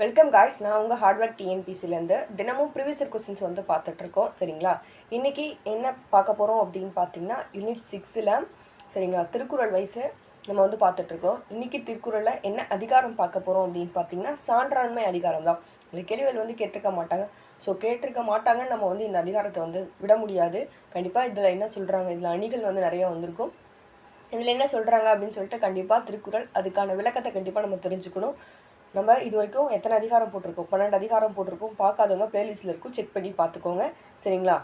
Welcome guys நான் உங்கள் hardware டிஎன்பிசிலேருந்து தினமும் ப்ரீவியஸ் கொஸ்டின்ஸ் வந்து பார்த்துட்ருக்கோம். சரிங்களா? இன்றைக்கி என்ன பார்க்க போகிறோம் அப்படின்னு பார்த்தீங்கன்னா யூனிட் சிக்ஸில் சரிங்களா திருக்குறள் வயசு நம்ம வந்து பார்த்துட்ருக்கோம். இன்றைக்கி திருக்குறளில் என்ன அதிகாரம் பார்க்க போகிறோம் அப்படின்னு பார்த்தீங்கன்னா சான்றாண்மை அதிகாரம் தான். இந்த கேள்விகள் வந்து கேட்டிருக்க மாட்டாங்க. ஸோ கேட்டிருக்க மாட்டாங்கன்னு நம்ம வந்து இந்த அதிகாரத்தை வந்து விட முடியாது. கண்டிப்பாக இதில் என்ன சொல்கிறாங்க இதில் அணிகள் வந்து நிறைய வந்திருக்கும். இதில் என்ன சொல்கிறாங்க அப்படின்னு சொல்லிட்டு கண்டிப்பாக திருக்குறள் அதுக்கான விளக்கத்தை கண்டிப்பாக நம்ம தெரிஞ்சுக்கணும். நம்ம இது வரைக்கும் எத்தனை அதிகாரம் போட்டிருக்கோம்? பன்னெண்டு அதிகாரம் போட்டிருக்கோம். பார்க்காதவங்க பிளேலிஸ்ட்டில் இருக்கும். செக் பண்ணி பார்த்துக்கோங்க. சரிங்களா?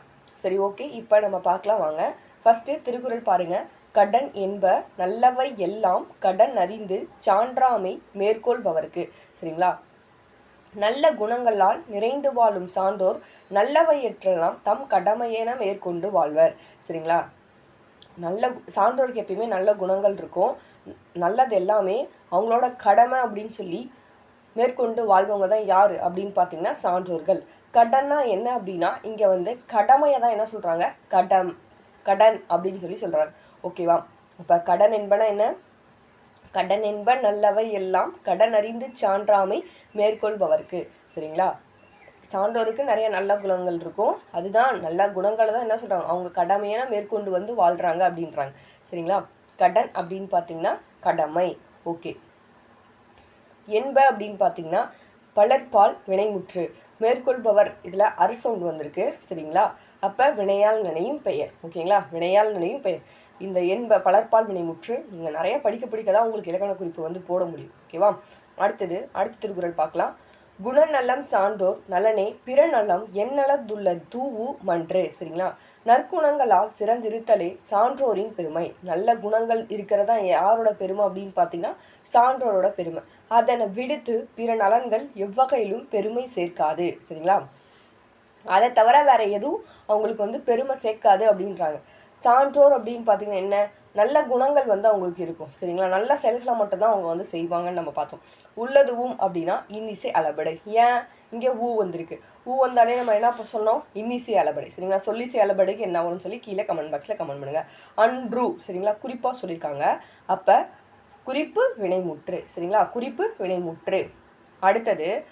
சரி ஓகே இப்போ நம்ம பார்க்கலாம் வாங்க. ஃபஸ்ட்டு திருக்குறள் பாருங்கள் கடன் என்ப நல்லவை எல்லாம் கடன் அறிந்து சான்றாமை மேற்கொள்பவருக்கு. சரிங்களா? நல்ல குணங்களால் நிறைந்து வாழும் சான்றோர் நல்லவையற்றெல்லாம் தம் கடமையென மேற்கொண்டு வாழ்வர். சரிங்களா? நல்ல சான்றோருக்கு எப்பயுமே நல்ல குணங்கள் இருக்கும். நல்லது எல்லாமே அவங்களோட கடமை அப்படின்னு சொல்லி மேற்கொண்டு வாழ்பவங்க தான் யார் அப்படின்னு பார்த்தீங்கன்னா சான்றோர்கள். கடன்னா என்ன அப்படின்னா இங்கே வந்து கடமையை தான் என்ன சொல்கிறாங்க கடம் கடன் அப்படின்னு சொல்லி சொல்கிறாங்க ஓகேவா இப்போ கடன் என்பன என்ன? கடன் என்ப நல்லவை எல்லாம் கடன் அறிந்து சான்றாமை மேற்கொள்பவர்க்கு. சரிங்களா? சான்றோருக்கு நிறைய நல்ல குணங்கள் இருக்கும். அதுதான் நல்ல குணங்களை தான் என்ன சொல்கிறாங்க அவங்க கடமையான மேற்கொண்டு வந்து வாழ்கிறாங்க அப்படின்றாங்க. சரிங்களா? கடன் அப்படின்னு பார்த்தீங்கன்னா கடமை. ஓகே என்ப அப்படின்னு பார்த்தீங்கன்னா பலர்பால் வினைமுற்று. மேற்கொள்பவர் இதில் அரசவுண்டு வந்திருக்கு சரிங்களா? அப்போ வினையால் நினையும் பெயர் ஓகேங்களா? வினையால் நினையும் பெயர். இந்த என்ப பலர்பால் வினைமுற்று நீங்கள் நிறைய படிக்க படிக்க தான் உங்களுக்கு இலக்கண குறிப்பு வந்து போட முடியும் ஓகேவா? அடுத்தது அடுத்த திருக்குறள் பார்க்கலாம். குணநலம் சான்றோர் நலனே பிற நலம் எந்நலத்துள்ள தூவு மன்று. சரிங்களா? நற்குணங்களால் சிறந்திருத்தலே சான்றோரின் பெருமை. நல்ல குணங்கள் இருக்கிறதா யாரோட பெருமை அப்படின்னு பார்த்தீங்கன்னா சான்றோரோட பெருமை. அதனை விடுத்து பிற நலன்கள் எவ்வகையிலும் பெருமை சேர்க்காது. சரிங்களா? அதை தவிர வேற எதுவும் அவங்களுக்கு வந்து பெருமை சேர்க்காது அப்படின்றாங்க. சான்றோர் அப்படின்னு பார்த்தீங்கன்னா என்ன? நல்ல குணங்கள் வந்து அவங்களுக்கு இருக்கும். சரிங்களா? நல்ல செயல்களை மட்டும்தான் அவங்க வந்து செய்வாங்கன்னு நம்ம பார்த்தோம். உள்ளதுவும் அப்படின்னா இன்னிசை அளபடை. ஏன்? இங்கே ஊ வந்திருக்கு. ஊ வந்தாலே நம்ம என்ன இப்ப சொன்னோம்? இன்னிசை அளபடை. சரிங்களா? சொல்லிசை அளபடைக்கு என்ன வரும்னு சொல்லி கீழே கமெண்ட் பாக்ஸில் கமெண்ட் பண்ணுங்கள் அன்று சரிங்களா? குறிப்பாக சொல்லியிருக்காங்க. அப்போ குறிப்பு வினைமுற்று. சரிங்களா? குறிப்பு வினைமுற்று. அடுத்தது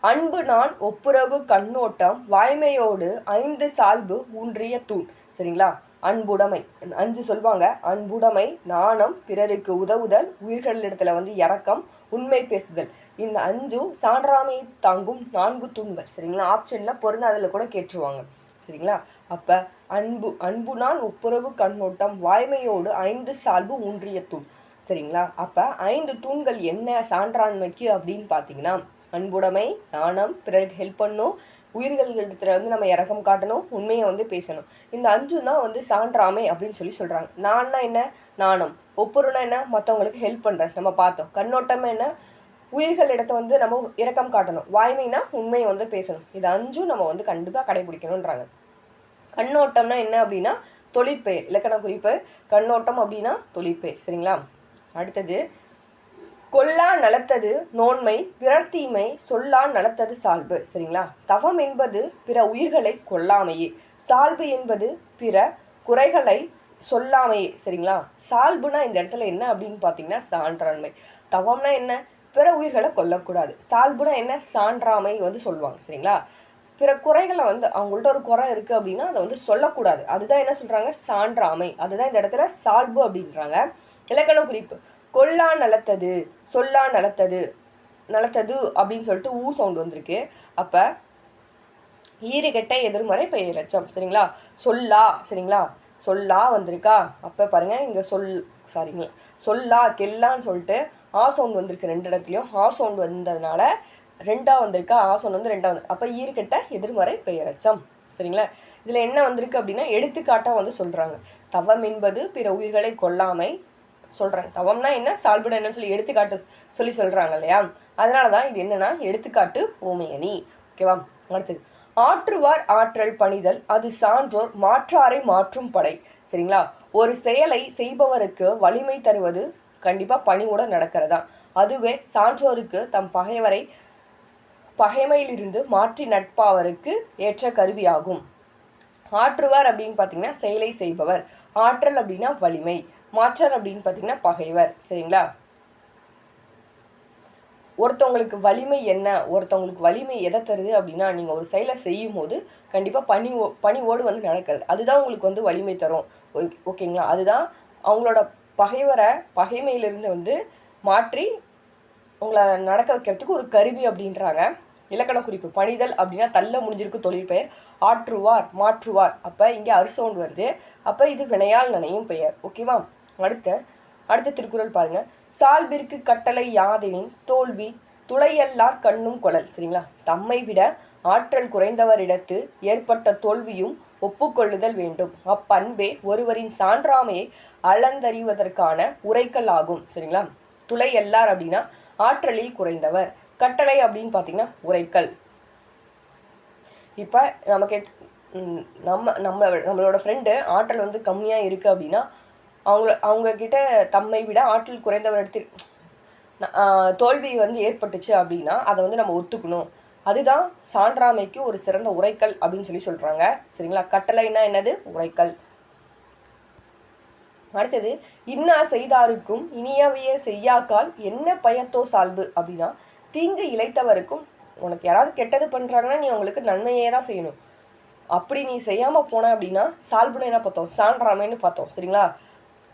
அன்பு நான் ஒப்புரவு கண்ணோட்டம் வாய்மையோடு ஐந்து சால்பு ஊன்றிய தூண். சரிங்களா? அன்புடைமை. அஞ்சு சொல்லுவாங்க அன்புடைமை நாணம் பிறருக்கு உதவுதல் உயிர்களிடத்துல வந்து இறக்கம் உண்மை பேசுதல். இந்த அஞ்சும் சான்றாமை தாங்கும் நான்கு தூண்கள். சரிங்களா? ஆப்ஷனில் பொருந்தாதில் கூட கேட்டுருவாங்க. சரிங்களா? அப்போ அன்பு அன்பு நான் ஒப்புரவு கண்ணோட்டம் வாய்மையோடு ஐந்து சால்பு ஊன்றிய தூண். சரிங்களா? அப்போ ஐந்து தூண்கள் என்ன சான்றாண்மைக்கு அப்படின்னு பார்த்தீங்கன்னா அன்புடைமை நாணம் பிறருக்கு ஹெல்ப் பண்ணும் உயிர்களிடத்துல வந்து நம்ம இறக்கம் காட்டணும் உண்மையை வந்து பேசணும். இந்த அஞ்சும் தான் வந்து சான்றாமை அப்படின்னு சொல்லி சொல்கிறாங்க நான்னா என்ன? நாணம். ஒப்புரவுனா என்ன? மற்றவங்களுக்கு ஹெல்ப் பண்ணுறேன் நம்ம பார்த்தோம். கண்ணோட்டம் என்ன? உயிர்கள் இடத்த வந்து நம்ம இறக்கம் காட்டணும். வாய்மைனா உண்மையை வந்து பேசணும். இது அஞ்சும் நம்ம வந்து கண்டிப்பாக கடைபிடிக்கணுன்றாங்க கண்ணோட்டம்னா என்ன அப்படின்னா தொழிற்பெயர். இலக்கண குறிப்பு. கண்ணோட்டம் அப்படின்னா தொழிற்பெயர். சரிங்களா? அடுத்தது கொல்லா நலத்தது நோன்மை பிறர்த்தீமை சொல்லா நலத்தது சால்பு. சரிங்களா? தவம் என்பது பிற உயிர்களை கொல்லாமையே. சால்பு என்பது பிற குறைகளை சொல்லாமையே. சரிங்களா? சால்புனா இந்த இடத்துல என்ன அப்படின்னு பார்த்தீங்கன்னா சான்றாண்மை. தவம்னா என்ன? பிற உயிர்களை கொல்லக்கூடாது. சால்புனா என்ன? சான்றாமை வந்து சொல்லுவாங்க. சரிங்களா? பிற குறைகளை வந்து அவங்கள்ட்ட ஒரு குறை இருக்குது அப்படின்னா அதை வந்து சொல்லக்கூடாது. அதுதான் என்ன சொல்கிறாங்க சான்றாமை. அதுதான் இந்த இடத்துல சால்பு அப்படின்றாங்க. இலக்கண குறிப்பு. கொல்லா நலத்தது சொல்லா நலத்தது நலத்தது அப்படின்னு சொல்லிட்டு ஊ சவுண்ட் வந்திருக்கு. அப்போ ஈறுகெட்ட எதிர்மறை பெயரச்சம் சரிங்களா? சொல்லா சரிங்களா? சொல்லா வந்திருக்கா? அப்போ பாருங்கள் இங்கே சொல் சாரிங்க சொல்லா கெல்லான்னு சொல்லிட்டு ஆ சவுண்ட் வந்திருக்கு ரெண்டு இடத்துலையும். ஆ சவுண்ட் வந்ததுனால ரெண்டாக வந்திருக்கா. ஆ சவுண்ட் வந்து ரெண்டாக வந்து அப்போ ஈர்கெட்ட எதிர்மறை பெயரச்சம் சரிங்களா? இதில் என்ன வந்திருக்கு அப்படின்னா எடுத்துக்காட்டாக வந்து சொல்கிறாங்க தவம் என்பது பிற உயிர்களை கொல்லாமை சொல்கிறாங்க தவம்னா என்ன? சால்புட என்னன்னு சொல்லி எடுத்துக்காட்டு சொல்லி சொல்கிறாங்க இல்லையா? அதனால தான் இது என்னென்னா எடுத்துக்காட்டு ஓமையணி. ஓகேவா? அடுத்தது ஆற்றுவார் ஆற்றல் பணிதல் அது சான்றோர் மாற்றாரை மாற்றும் படை. சரிங்களா? ஒரு செயலை செய்பவருக்கு வலிமை தருவது கண்டிப்பாக பணியோட நடக்கிறதா? அதுவே சான்றோருக்கு தம் பகைவரை பகைமையிலிருந்து மாற்றி நட்பாவருக்கு ஏற்ற கருவியாகும். ஆற்றுவார் அப்படின்னு பார்த்தீங்கன்னா செயலை செய்பவர். ஆற்றல் அப்படின்னா வலிமை. மாற்றர் அப்படின்னு பார்த்தீங்கன்னா பகைவர். சரிங்களா? ஒருத்தவங்களுக்கு வலிமை என்ன? ஒருத்தவங்களுக்கு வலிமை எதை தருது அப்படின்னா நீங்கள் ஒரு செயலை செய்யும் போது கண்டிப்பாக பனி ஓ பணிவோடு வந்து நடக்கிறது அதுதான் உங்களுக்கு வந்து வலிமை தரும். ஓகே- ஓகேங்களா? அதுதான் அவங்களோட பகைவரை பகைமையிலிருந்து வந்து மாற்றி உங்களை நடக்க வைக்கிறதுக்கு ஒரு கருவி அப்படின்றாங்க. இலக்கண குறிப்பு பணிதல் அப்படின்னா தள்ள முடிஞ்சிருக்கு தொழில் பெயர். ஆற்றுவார் மாற்றுவார். அப்போ இங்கே அரிசவுண்ட் வருது. அப்போ இது வினையால் நினையும் பெயர். ஓகேவா? அடுத்த அடுத்த திருக்குறள் பாருங்க. சால்பிற்கு கட்டளை யாதெனின் தோல்வி துளையல்லார் கண்ணும் கொளல் சரிங்களா? தம்மை விட ஆற்றல் குறைந்தவரிடத்து ஏற்பட்ட தோல்வியும் ஒப்புக்கொள்ளுதல் வேண்டும். அப்பண்பே ஒருவரின் சான்றாமையை அளந்தறிவதற்கான உரைக்கல் ஆகும். சரிங்களா? துளை எல்லார் அப்படின்னா ஆற்றலில் குறைந்தவர். கட்டளை அப்படின்னு பார்த்தீங்கன்னா உரைக்கல் இப்போ நமக்கு நம்ம நம்ம நம்மளோட ஃப்ரெண்டு ஆற்றல் வந்து கம்மியாக இருக்குது அப்படின்னா அவங்க அவங்கக்கிட்ட தம்மை விட ஆற்றல் குறைந்தவர் எடுத்து தோல்வி வந்து ஏற்பட்டுச்சு அப்படின்னா அதை வந்து நம்ம ஒத்துக்கணும். அதுதான் சான்றாமைக்கு ஒரு சிறந்த உரைக்கல் அப்படின்னு சொல்லி சொல்கிறாங்க சரிங்களா? கட்டளைனா என்னது? உரைக்கல். அடுத்தது இன்னா செய்தாருக்கும் இனியவைய செய்யாக்கால் என்ன பயத்தோ சால்பு அப்படின்னா தீங்கு இழைத்தவருக்கும் உனக்கு யாராவது கெட்டது பண்ணுறாங்கன்னா நீ அவங்களுக்கு நன்மையே தான் செய்யணும். அப்படி நீ செய்யாமல் போன அப்படின்னா சால்புன்னு என்ன பார்த்தோம்? சான்றாமைன்னு பார்த்தோம். சரிங்களா?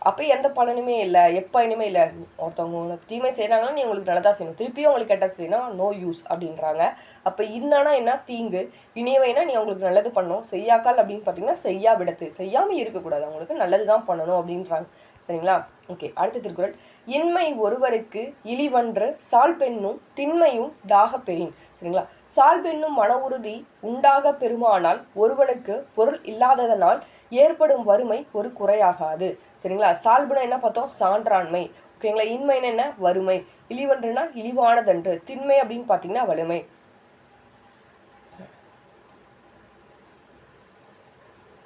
அப்போ எந்த பலனுமே இல்லை. எப்போ இனிமே இல்லை? ஒருத்தவங்க உனக்கு தீமை செய்கிறாங்கன்னா நீ உங்களுக்கு நல்லதாக செய்யணும். திருப்பியும் உங்களுக்கு கெட்டது செய்யணும் நோ யூஸ் அப்படின்றாங்க. அப்போ இன்னானா என்ன? தீங்கு. இனியவைனா நீ அவங்களுக்கு நல்லது பண்ணணும். செய்யாக்கால் அப்படின்னு பார்த்தீங்கன்னா செய்யா விடத்து. செய்யாமல் இருக்கக்கூடாது. அவங்களுக்கு நல்லது தான் பண்ணணும் அப்படின்றாங்க. சரிங்களா? ஓகே. அடுத்த திருக்குறள். இன்மை ஒருவருக்கு இழிவன்று சால் பெண்ணும் திண்மையும் தாக பெறின். சரிங்களா? சால்பென்னும் மன உறுதி உண்டாக பெருமானால் ஒருவனுக்கு பொருள் இல்லாததனால் ஏற்படும் வறுமை ஒரு குறையாகாது. சரிங்களா? சால்புனா என்ன பார்த்தோம்? சான்றாண்மை. ஓகேங்களா? இன்மைன்னு என்ன? வறுமை. இழிவன்றுனா இழிவானதன்று. திண்மை அப்படின்னு பார்த்தீங்கன்னா வலிமை.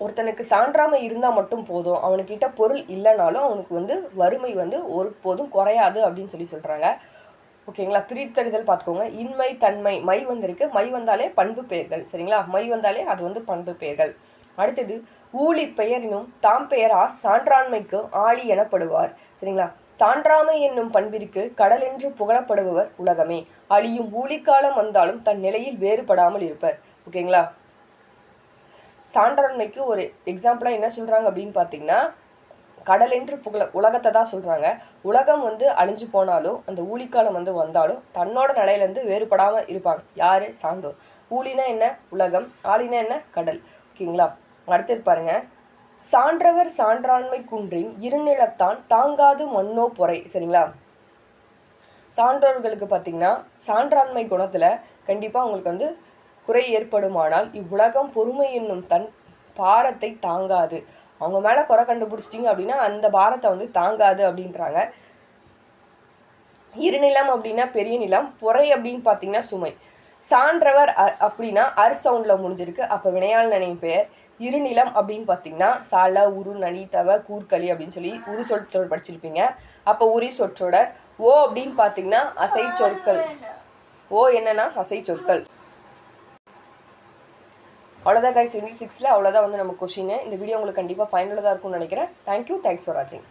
ஒருத்தனுக்கு சான்றாமை இருந்தால் மட்டும் போதும். அவனுக்கிட்ட பொருள் இல்லைனாலும் அவனுக்கு வந்து வறுமை வந்து ஒரு போதும் குறையாது அப்படின்னு சொல்லி சொல்கிறாங்க ஓகேங்களா? பிரித்தறிதல் பார்த்துக்கோங்க. இன்மை தன்மை மை வந்திருக்கு. மை வந்தாலே பண்பு பெயர்கள். சரிங்களா? மை வந்தாலே அது வந்து பண்பு பெயர்கள். அடுத்தது ஊழி பெயரினும் தாம் பெயரார் சான்றாண்மைக்கு ஆளி எனப்படுவார். சரிங்களா? சான்றாமை என்னும் பண்பிற்கு கடல் என்று புகழப்படுபவர் உலகமே. அழியும் ஊழிக்காலம் வந்தாலும் தன் நிலையில் வேறுபடாமல் இருப்பர். ஓகேங்களா? சான்றாண்மைக்கு ஒரு எக்ஸாம்பிளாக என்ன சொல்கிறாங்க அப்படின்னு பார்த்தீங்கன்னா கடல் என்று புகழ உலகத்தை தான் சொல்கிறாங்க உலகம் வந்து அழிஞ்சு போனாலும் அந்த ஊழிக்காலம் வந்து வந்தாலும் தன்னோட நிலையிலேருந்து வேறுபடாமல் இருப்பாங்க. யார்? சான்றோர். ஊழினா என்ன? உலகம். ஆளினா என்ன? கடல். ஓகேங்களா? அடுத்தது பாருங்க. சான்றவர் சான்றாண்மை குன்றின் இருநிலத்தான் தாங்காது மண்ணோ பொறை. சரிங்களா? சான்றோர்களுக்கு பார்த்தீங்கன்னா சான்றாண்மை குணத்தில் கண்டிப்பாக அவங்களுக்கு வந்து குறை ஏற்படுமானால் இவ்வுலகம் பொறுமை என்னும் தன் பாரத்தை தாங்காது. அவங்க மேலே குறை கண்டுபிடிச்சிட்டிங்க அப்படின்னா அந்த பாரத்தை வந்து தாங்காது அப்படின்றாங்க. இருநிலம் அப்படின்னா பெரிய நிலம் பொறை அப்படின்னு பார்த்தீங்கன்னா சுமை. சான்றவர் அ அப்படின்னா அர் சவுண்டில் முடிஞ்சிருக்கு. அப்போ வினையால் நினைவு பெயர் இருநிலம் அப்படின்னு பார்த்தீங்கன்னா சால உரு நனி தவ கூர்க்களி அப்படின்னு சொல்லி உரு சொற்றொடர் படிச்சிருப்பீங்க. அப்போ உரி சொற்றொடர் ஓ அப்படின்னு பார்த்தீங்கன்னா அசை சொற்கள் ஓ என்னன்னா அசை சொற்கள் அவ்வளோதான் கைஸ் யூனிட் சிக்ஸில் அவ்வளோதான் வந்து நம்ம கொஷின் இந்த வீடியோ உங்களுக்கு கண்டிப்பாக பயனுள்ளதாக இருக்கும்னு நினைக்கிறேன். தேங்க்யூ தேங்க்ஸ் ஃபார் வாட்சிங்